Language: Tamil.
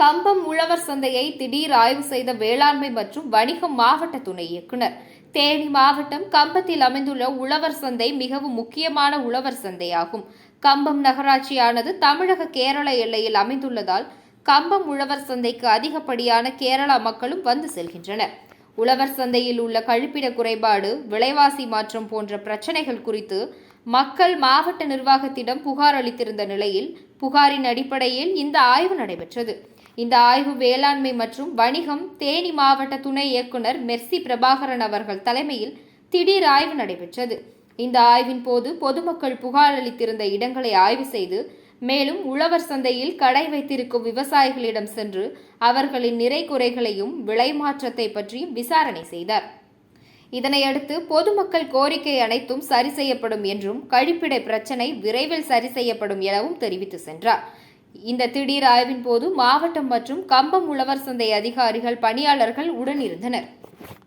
கம்பம் உழவர் சந்தையை திடீர் ஆய்வு செய்த வேளாண்மை மற்றும் வணிகம் மாவட்ட துணை இயக்குனர். தேனி மாவட்டம் கம்பத்தில் அமைந்துள்ள உழவர் சந்தை மிகவும் முக்கியமான உழவர் சந்தையாகும். கம்பம் நகராட்சியானது தமிழக கேரள எல்லையில் அமைந்துள்ளதால் கம்பம் உழவர் சந்தைக்கு அதிகப்படியான கேரளா மக்களும் வந்து செல்கின்றனர். உழவர் சந்தையில் உள்ள கழிப்பிட குறைபாடு விலைவாசி மாற்றம் போன்ற பிரச்சனைகள் குறித்து மக்கள் மாவட்ட நிர்வாகத்திடம் புகார் அளித்திருந்த நிலையில் புகாரின் அடிப்படையில் இந்த ஆய்வு நடைபெற்றது. இந்த ஆய்வு வேளாண்மை மற்றும் வணிகம் தேனி மாவட்ட துணை இயக்குனர் மெர்சி பிரபாகரன் அவர்கள் தலைமையில் திடீர் ஆய்வு நடைபெற்றது. இந்த ஆய்வின் போது பொதுமக்கள் புகார் அளித்திருந்த இடங்களை ஆய்வு செய்து மேலும் உழவர் சந்தையில் கடை வைத்திருக்கும் விவசாயிகளிடம் சென்று அவர்களின் நிறை குறைகளையும் விலை மாற்றத்தை பற்றியும் விசாரணை செய்தார். இதனையடுத்து பொதுமக்கள் கோரிக்கை அனைத்தும் சரி செய்யப்படும் என்றும் கழிப்பிடை பிரச்சினை விரைவில் சரி செய்யப்படும் எனவும் தெரிவித்து சென்றார். இந்த திடீர் ஆய்வின் போது மாவட்டம் மற்றும் கம்பம் உழவர் சந்தை அதிகாரிகள் பணியாளர்கள் உடனிருந்தனர்.